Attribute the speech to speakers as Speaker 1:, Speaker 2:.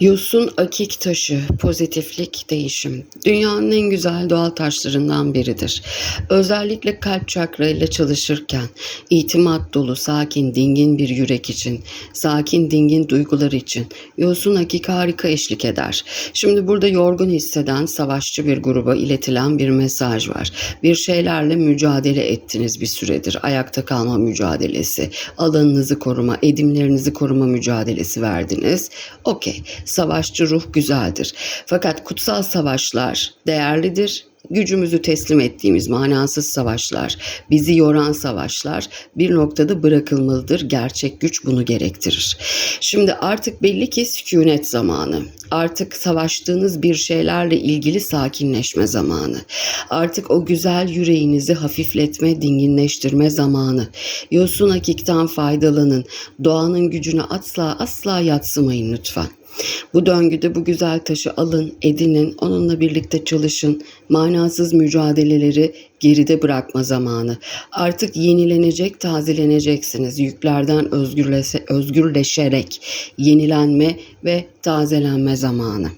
Speaker 1: Yosun akik taşı, pozitiflik, değişim. Dünyanın en güzel doğal taşlarından biridir. Özellikle kalp çakra ile çalışırken itimat dolu, sakin, dingin bir yürek için, sakin, dingin duygular için yosun akik harika eşlik eder. Şimdi burada yorgun hisseden savaşçı bir gruba iletilen bir mesaj var. Bir şeylerle mücadele ettiniz bir süredir. Ayakta kalma mücadelesi, alanınızı koruma, edimlerinizi koruma mücadelesi verdiniz. Okey. Savaşçı ruh güzeldir. Fakat kutsal savaşlar değerlidir. Gücümüzü teslim ettiğimiz manasız savaşlar, bizi yoran savaşlar bir noktada bırakılmalıdır. Gerçek güç bunu gerektirir. Şimdi artık belli ki sükunet zamanı. Artık savaştığınız bir şeylerle ilgili sakinleşme zamanı. Artık o güzel yüreğinizi hafifletme, dinginleştirme zamanı. Yosun hakikten faydalanın. Doğanın gücüne asla asla yatsımayın lütfen. Bu döngüde bu güzel taşı alın, edinin, onunla birlikte çalışın. Manasız mücadeleleri geride bırakma zamanı. Artık yenilenecek, tazeleneceksiniz. Yüklerden özgürleşe, özgürleşerek yenilenme ve tazelenme zamanı.